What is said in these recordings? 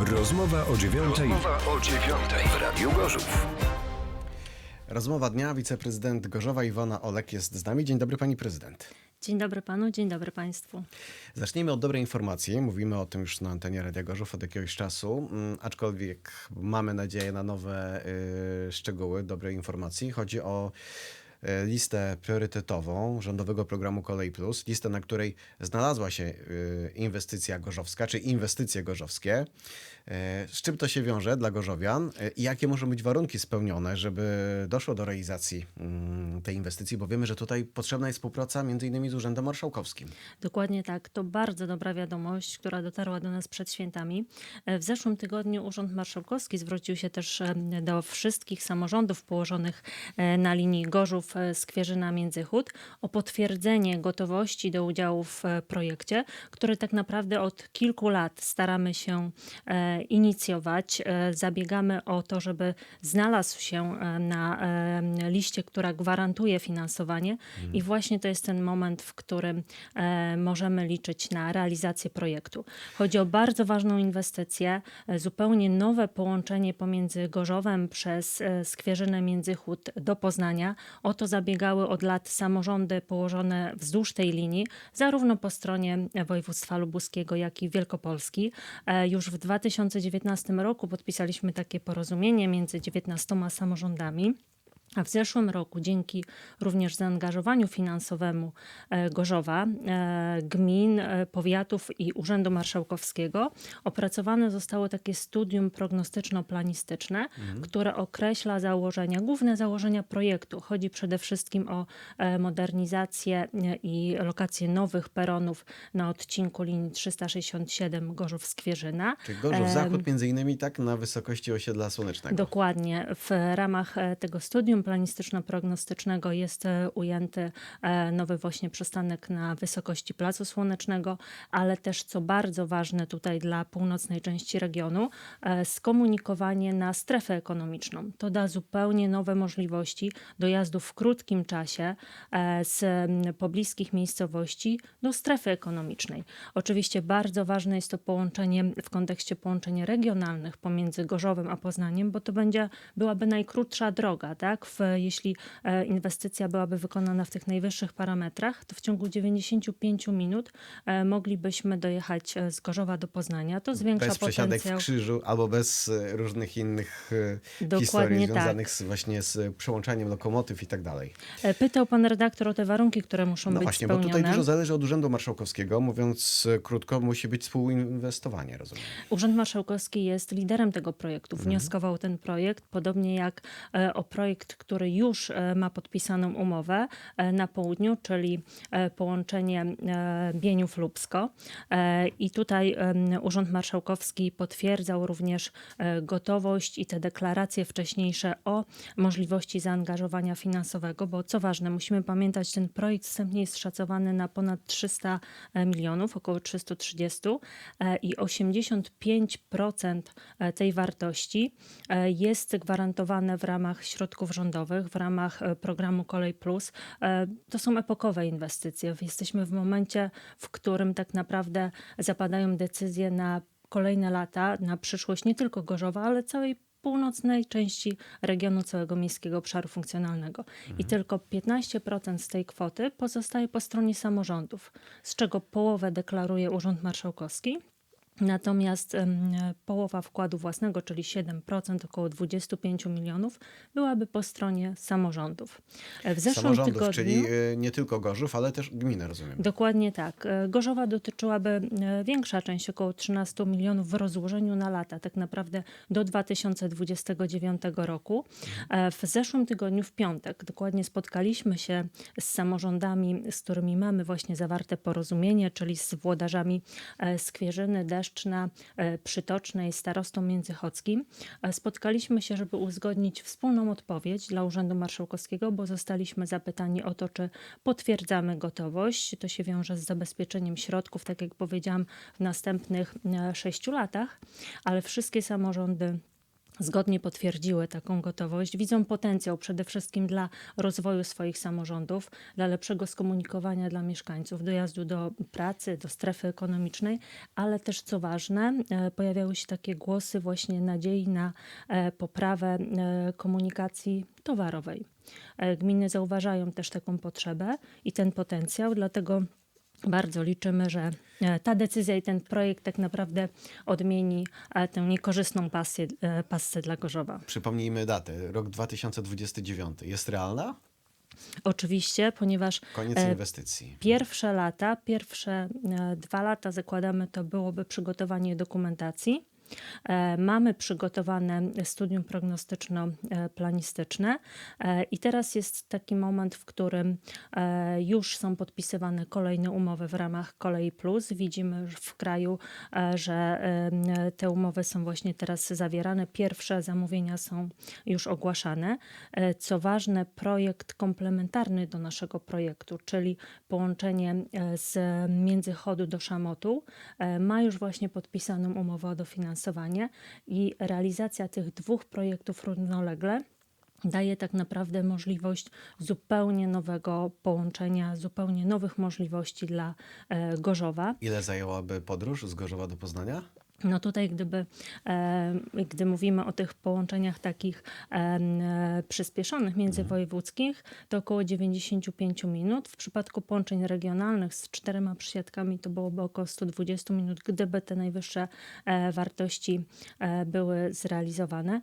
Rozmowa o dziewiątej Rozmowa o dziewiątej w Radiu Gorzów. Rozmowa dnia. Wiceprezydent Gorzowa Iwona Olek jest z nami. Dzień dobry pani prezydent. Dzień dobry panu, dzień dobry państwu. Zacznijmy od dobrej informacji. Mówimy o tym już na antenie Radia Gorzów od jakiegoś czasu, mm, aczkolwiek mamy nadzieję na nowe y, szczegóły dobrej informacji. Chodzi o listę priorytetową rządowego programu Kolej Plus, listę, na której znalazła się y, inwestycja gorzowska, czy inwestycje gorzowskie. Y, Z czym to się wiąże dla gorzowian i jakie muszą być warunki spełnione, żeby doszło do realizacji mm, tej inwestycji, bo wiemy, że tutaj potrzebna jest współpraca między innymi z Urzędem Marszałkowskim. Dokładnie tak. To bardzo dobra wiadomość, która dotarła do nas przed świętami. E, W zeszłym tygodniu Urząd Marszałkowski zwrócił się też e, do wszystkich samorządów położonych e, na linii Gorzów, e, Skwierzyna, Międzychód o potwierdzenie gotowości do udziału w e, projekcie, który tak naprawdę od kilku lat staramy się e, inicjować. E, Zabiegamy o to, żeby znalazł się na liście, która gwarantuje finansowanie i właśnie to jest ten moment, w którym możemy liczyć na realizację projektu. Chodzi o bardzo ważną inwestycję, zupełnie nowe połączenie pomiędzy Gorzowem przez Skwierzynę Międzychód do Poznania. O to zabiegały od lat samorządy położone wzdłuż tej linii, zarówno po stronie województwa lubuskiego, jak i Wielkopolski. E, Już w 2019 roku podpisaliśmy takie porozumienie między 19 samorządami. A w zeszłym roku, dzięki również zaangażowaniu finansowemu e, Gorzowa, e, gmin, e, powiatów i Urzędu Marszałkowskiego, opracowane zostało takie studium prognostyczno-planistyczne, które określa założenia, główne założenia projektu. Chodzi przede wszystkim o modernizację i lokację nowych peronów na odcinku linii 367 Gorzów-Skwierzyna. Czyli Gorzów Em, Zachód między innymi tak na wysokości osiedla słonecznego. Dokładnie. W ramach tego studium planistyczno-prognostycznego jest e, ujęty e, nowy właśnie przystanek na wysokości Placu Słonecznego, ale też, co bardzo ważne tutaj dla północnej części regionu, e, skomunikowanie na strefę ekonomiczną. To da zupełnie nowe możliwości dojazdu w krótkim czasie z pobliskich miejscowości do strefy ekonomicznej. Oczywiście bardzo ważne jest to połączenie w kontekście połączeń regionalnych pomiędzy Gorzowem a Poznaniem, bo to będzie, byłaby najkrótsza droga. Tak? Jeśli e, inwestycja byłaby wykonana w tych najwyższych parametrach, to w ciągu 95 minut e, moglibyśmy dojechać e, z Gorzowa do Poznania. To zwiększa Bez przesiadek w potencjał. krzyżu albo bez różnych innych Dokładnie historii tak. związanych z, właśnie z przełączaniem lokomotyw i tak dalej. Pytał pan redaktor o te warunki, które muszą No być właśnie, bo spełnione. tutaj dużo zależy od Urzędu Marszałkowskiego. Mówiąc krótko, musi być współinwestowanie, rozumiem. Urząd Marszałkowski jest liderem tego projektu. Wnioskował ten projekt, podobnie jak o projekt, który już e, ma podpisaną umowę e, na południu, czyli e, połączenie Bieniów-Lubsko. E, I tutaj Urząd Marszałkowski potwierdzał również gotowość i te deklaracje wcześniejsze o możliwości zaangażowania finansowego, bo co ważne, musimy pamiętać, ten projekt wstępnie jest szacowany na ponad 300 milionów, około 330 e, i 85% e, tej wartości jest gwarantowane w ramach środków rządowych, w ramach e, programu Kolej Plus. E, To są epokowe inwestycje. Jesteśmy w momencie, w którym tak naprawdę zapadają decyzje na kolejne lata, na przyszłość nie tylko Gorzowa, ale całej północnej części regionu całego miejskiego obszaru funkcjonalnego. I tylko 15% z tej kwoty pozostaje po stronie samorządów, z czego połowę deklaruje Urząd Marszałkowski. Natomiast połowa wkładu własnego, czyli 7%, około 25 milionów, byłaby po stronie samorządów. E, W zeszłym Samorządów, tygodniu... czyli e, nie tylko Gorzów, ale też gminy, rozumiem. Dokładnie tak. E, Gorzowa dotyczyłaby większa część, około 13 milionów w rozłożeniu na lata, tak naprawdę do 2029 roku. W zeszłym tygodniu, w piątek, dokładnie spotkaliśmy się z samorządami, z którymi mamy właśnie zawarte porozumienie, czyli z włodarzami Skwierzyny, Deszczna, e, Przytocznej, starostą międzychodzkim. E, Spotkaliśmy się, żeby uzgodnić wspólną odpowiedź dla Urzędu Marszałkowskiego, bo zostaliśmy zapytani o to, czy potwierdzamy gotowość. To się wiąże z zabezpieczeniem środków, tak jak powiedziałam, w następnych e, sześciu latach, ale wszystkie samorządy zgodnie potwierdziły taką gotowość, widzą potencjał przede wszystkim dla rozwoju swoich samorządów, dla lepszego skomunikowania dla mieszkańców, dojazdu do pracy, do strefy ekonomicznej, ale też co ważne, e, pojawiały się takie głosy właśnie nadziei na e, poprawę e, komunikacji towarowej. Gminy zauważają też taką potrzebę i ten potencjał, dlatego bardzo liczymy, że ta decyzja i ten projekt tak naprawdę odmieni e, tę niekorzystną pasję, e, passę dla Gorzowa. Przypomnijmy datę, rok 2029. Jest realna? Oczywiście, ponieważ Koniec e, inwestycji. pierwsze lata, pierwsze e, dwa lata zakładamy to byłoby przygotowanie dokumentacji. E, Mamy przygotowane studium prognostyczno-planistyczne e, i teraz jest taki moment, w którym e, już są podpisywane kolejne umowy w ramach Kolei Plus. Widzimy w kraju, że te umowy są właśnie teraz zawierane. Pierwsze zamówienia są już ogłaszane. Co ważne, projekt komplementarny do naszego projektu, czyli połączenie z Międzychodu do Szamotu, ma już właśnie podpisaną umowę o dofinansowanie i realizacja tych dwóch projektów równolegle daje tak naprawdę możliwość zupełnie nowego połączenia, zupełnie nowych możliwości dla e, Gorzowa. Ile zajęłaby podróż z Gorzowa do Poznania? No tutaj, gdyby, e, gdy mówimy o tych połączeniach takich e, przyspieszonych międzywojewódzkich, to około 95 minut. W przypadku połączeń regionalnych z czterema przysiadkami to byłoby około 120 minut, gdyby te najwyższe e, wartości były zrealizowane.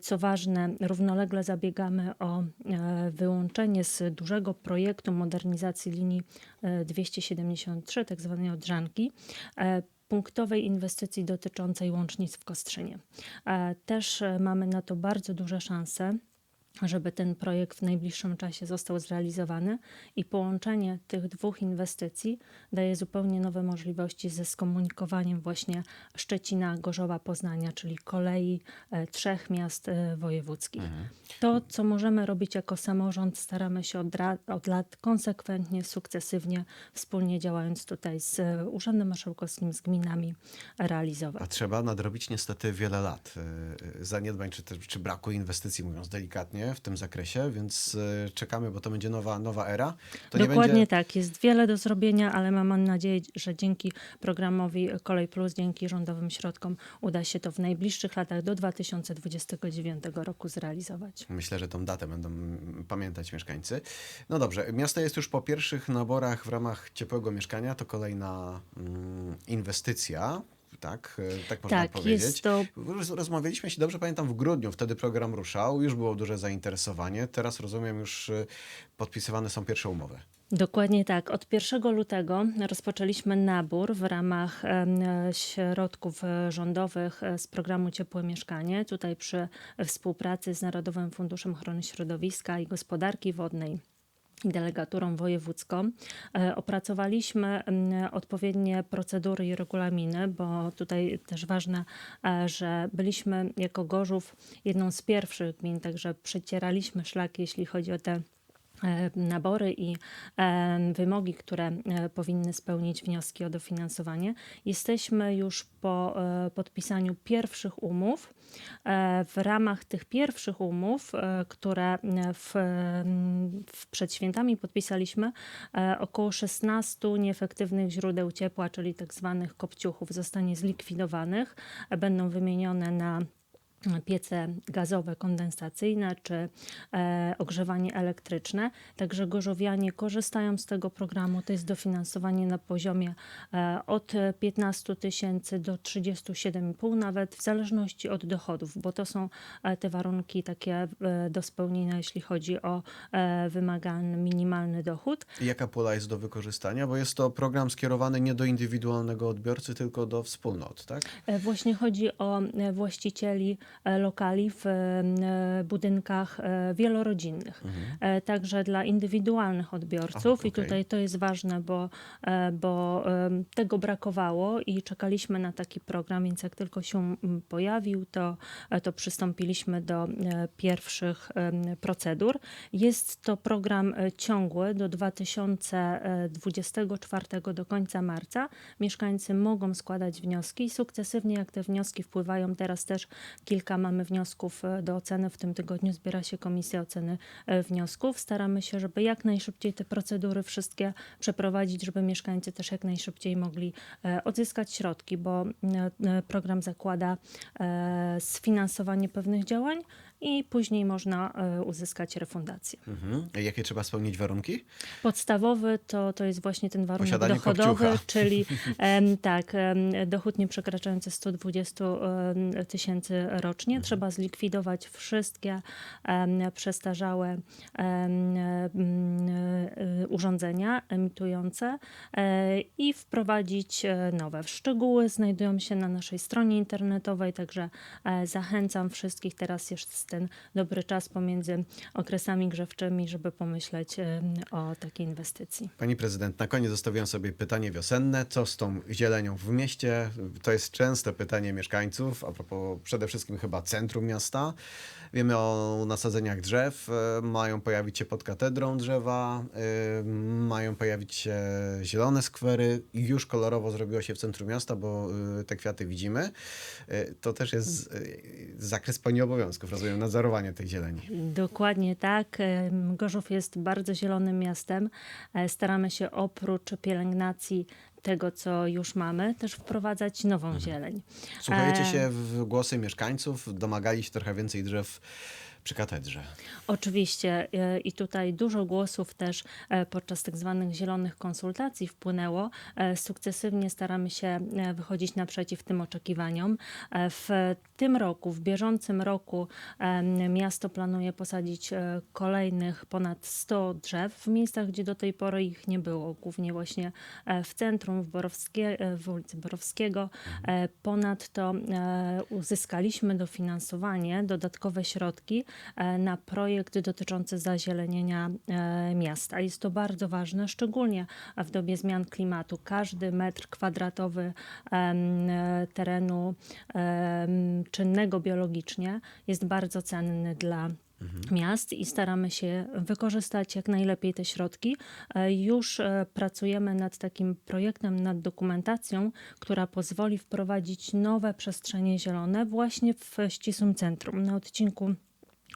Co ważne, równolegle zabiegamy o wyłączenie z dużego projektu modernizacji linii e, 273, tak zwanej Odrzanki, punktowej inwestycji dotyczącej łącznic w Kostrzynie. E, Też e, mamy na to bardzo duże szanse żeby ten projekt w najbliższym czasie został zrealizowany i połączenie tych dwóch inwestycji daje zupełnie nowe możliwości ze skomunikowaniem właśnie Szczecina, Gorzowa, Poznania, czyli kolei e, trzech miast e, wojewódzkich. To, co możemy robić jako samorząd, staramy się od, od lat konsekwentnie, sukcesywnie, wspólnie działając tutaj z e, Urzędem Marszałkowskim, z gminami, realizować. A trzeba nadrobić niestety wiele lat zaniedbań czy, czy braku inwestycji, mówiąc delikatnie, w tym zakresie, więc y, czekamy, bo to będzie nowa, nowa era. To nie Dokładnie będzie... tak, jest wiele do zrobienia, ale mam nadzieję, że dzięki programowi Kolej Plus, dzięki rządowym środkom uda się to w najbliższych latach do 2029 roku zrealizować. Myślę, że tą datę będą pamiętać mieszkańcy. No dobrze, miasto jest już po pierwszych naborach w ramach ciepłego mieszkania. To kolejna mm, inwestycja, tak? E, Tak można Tak, powiedzieć. jest to Roz- Rozmawialiśmy, jeśli dobrze pamiętam, w grudniu. Wtedy program ruszał, już było duże zainteresowanie. Teraz rozumiem, już y, podpisywane są pierwsze umowy. Dokładnie tak. Od 1 lutego rozpoczęliśmy nabór w ramach em, środków e, rządowych e, z programu Ciepłe Mieszkanie, tutaj przy współpracy z Narodowym Funduszem Ochrony Środowiska i Gospodarki Wodnej i delegaturą wojewódzką. E, Opracowaliśmy odpowiednie procedury i regulaminy, bo tutaj też ważne, e, że byliśmy jako Gorzów jedną z pierwszych gmin, także przecieraliśmy szlak, jeśli chodzi o te nabory i e, wymogi, które e, powinny spełnić wnioski o dofinansowanie. Jesteśmy już po e, podpisaniu pierwszych umów. E, W ramach tych pierwszych umów, e, które w, w przed świętami podpisaliśmy, e, około 16 nieefektywnych źródeł ciepła, czyli tak zwanych kopciuchów, zostanie zlikwidowanych. E, Będą wymienione na piece gazowe, kondensacyjne czy e, ogrzewanie elektryczne. Także gorzowianie korzystają z tego programu. To jest dofinansowanie na poziomie e, od 15 tysięcy do 37,5 nawet, w zależności od dochodów, bo to są e, te warunki takie e, do spełnienia, jeśli chodzi o e, wymagany minimalny dochód. Jaka pula jest do wykorzystania? Bo jest to program skierowany nie do indywidualnego odbiorcy, tylko do wspólnot, tak? E, Właśnie chodzi o e, właścicieli lokali w e, budynkach e, wielorodzinnych. E, Także dla indywidualnych odbiorców. Aha, I okej. tutaj to jest ważne, bo, e, bo tego brakowało i czekaliśmy na taki program, więc jak tylko się pojawił, to, e, to przystąpiliśmy do e, pierwszych procedur. Jest to program e, ciągły do 2024 do końca marca. Mieszkańcy mogą składać wnioski i sukcesywnie, jak te wnioski wpływają, teraz też kilka kilka mamy wniosków e, do oceny. W tym tygodniu zbiera się komisja oceny e, wniosków. Staramy się, żeby jak najszybciej te procedury wszystkie przeprowadzić, żeby mieszkańcy też jak najszybciej mogli e, odzyskać środki, bo program zakłada sfinansowanie pewnych działań i później można e, uzyskać refundację. Mhm. Jakie trzeba spełnić warunki? Podstawowy to, to jest właśnie ten warunek Posiadanie dochodowy, kopciucha. czyli tak, dochód nie przekraczający 120 em, tysięcy rocznie. Mhm. Trzeba zlikwidować wszystkie przestarzałe e, urządzenia emitujące e, i wprowadzić nowe. Szczegóły znajdują się na naszej stronie internetowej, także zachęcam wszystkich. Teraz jest ten dobry czas pomiędzy okresami grzewczymi, żeby pomyśleć o takiej inwestycji. Pani prezydent, na koniec zostawiłem sobie pytanie wiosenne. Co z tą zielenią w mieście? To jest częste pytanie mieszkańców, a propos przede wszystkim chyba centrum miasta. Wiemy o nasadzeniach drzew. e, Mają pojawić się pod katedrą drzewa, e, mają pojawić się zielone skwery. Już kolorowo zrobiło się w centrum miasta, bo e, te kwiaty widzimy. To też jest zakres pani obowiązków, rozumiem, nadzorowanie tej zieleni. Dokładnie tak. Em, Gorzów jest bardzo zielonym miastem. E, Staramy się oprócz pielęgnacji tego, co już mamy, też wprowadzać nową zieleń. Słuchajcie E, się w głosy mieszkańców, domagali się trochę więcej drzew przy katedrze. Oczywiście e, i tutaj dużo głosów też e, podczas tak zwanych zielonych konsultacji wpłynęło. E, Sukcesywnie staramy się wychodzić naprzeciw tym oczekiwaniom. W tym roku, w bieżącym roku miasto planuje posadzić kolejnych ponad 100 drzew w miejscach, gdzie do tej pory ich nie było, głównie właśnie w centrum, w, Borowskie, w ulicy Borowskiego. Ponadto uzyskaliśmy dofinansowanie, dodatkowe środki na projekt dotyczący zazielenienia e, miasta. Jest to bardzo ważne, szczególnie w dobie zmian klimatu. Każdy metr kwadratowy e, terenu czynnego biologicznie jest bardzo cenny dla miast i staramy się wykorzystać jak najlepiej te środki. E, Już e, pracujemy nad takim projektem, nad dokumentacją, która pozwoli wprowadzić nowe przestrzenie zielone właśnie w ścisłym centrum, na odcinku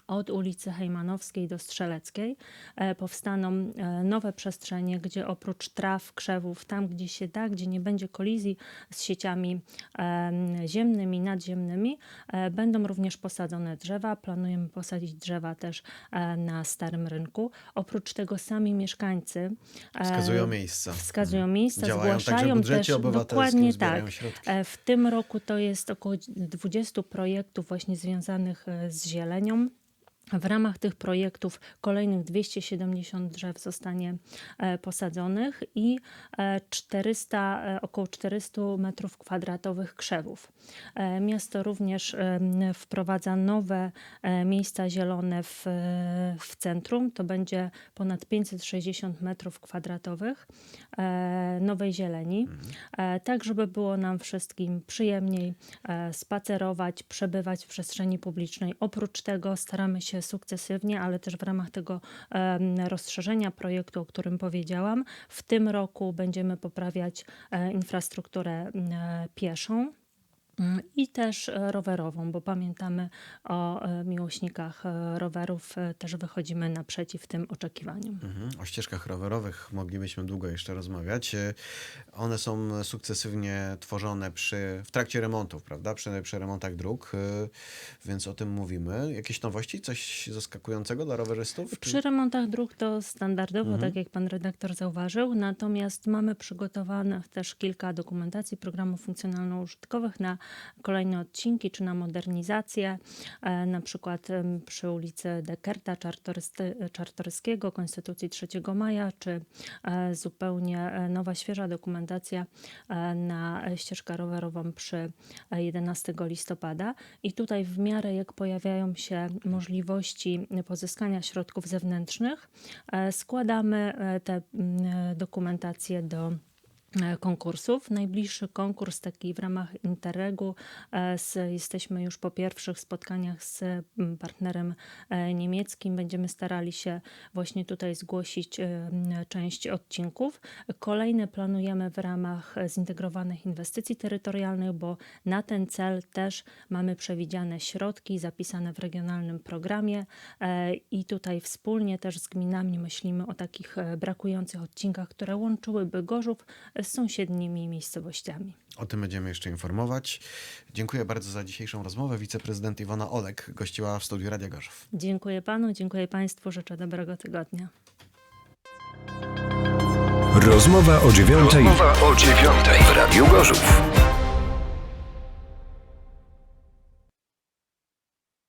od ulicy Hejmanowskiej do Strzeleckiej e, powstaną e, nowe przestrzenie, gdzie oprócz traw, krzewów, tam gdzie się da, gdzie nie będzie kolizji z sieciami em, ziemnymi, nadziemnymi, e, będą również posadzone drzewa. Planujemy posadzić drzewa też na Starym Rynku. Oprócz tego sami mieszkańcy Wskazują miejsca. wskazują miejsca, Działają zgłaszają też dokładnie tak. środki. W tym roku to jest około 20 projektów właśnie związanych z zielenią. W ramach tych projektów kolejnych 270 drzew zostanie e, posadzonych i e, 400, e, około 400 metrów kwadratowych krzewów. E, Miasto również wprowadza nowe e, miejsca zielone w, e, w centrum. To będzie ponad 560 metrów kwadratowych e, nowej zieleni, e, tak żeby było nam wszystkim przyjemniej e, spacerować, przebywać w przestrzeni publicznej. Oprócz tego staramy się sukcesywnie, ale też w ramach tego rozszerzenia projektu, o którym powiedziałam, w tym roku będziemy poprawiać e, infrastrukturę e, pieszą. Mm, I też e, rowerową, bo pamiętamy o e, miłośnikach e, rowerów, też wychodzimy naprzeciw tym oczekiwaniom. Mhm. O ścieżkach rowerowych moglibyśmy długo jeszcze rozmawiać. One są sukcesywnie tworzone przy, w trakcie remontów, prawda? Przy, przy remontach dróg, więc o tym mówimy. Jakieś nowości? Coś zaskakującego dla rowerzystów? Przy remontach dróg to standardowo, Mhm. tak jak pan redaktor zauważył, natomiast mamy przygotowane też kilka dokumentacji programów funkcjonalno-użytkowych na kolejne odcinki czy na modernizację, e, na przykład przy ulicy Dekerta Czartorysty- Czartoryskiego, Konstytucji 3 maja, czy e, zupełnie e, nowa, świeża dokumentacja e, na ścieżkę rowerową przy e, 11 listopada. I tutaj w miarę jak pojawiają się możliwości pozyskania środków zewnętrznych, e, składamy e, te dokumentacje do e, konkursów. Najbliższy konkurs taki w ramach Interregu. e, Z, jesteśmy już po pierwszych spotkaniach z partnerem e, niemieckim. Będziemy starali się właśnie tutaj zgłosić e, część odcinków. Kolejne planujemy w ramach e, zintegrowanych inwestycji terytorialnych, bo na ten cel też mamy przewidziane środki zapisane w regionalnym programie e, i tutaj wspólnie też z gminami myślimy o takich e, brakujących odcinkach, które łączyłyby Gorzów z sąsiednimi miejscowościami. O tym będziemy jeszcze informować. Dziękuję bardzo za dzisiejszą rozmowę. Wiceprezydent Iwona Olek gościła w studiu Radia Gorzów. Dziękuję panu, dziękuję państwu, życzę dobrego tygodnia. Rozmowa o dziewiątej w Radiu Gorzów.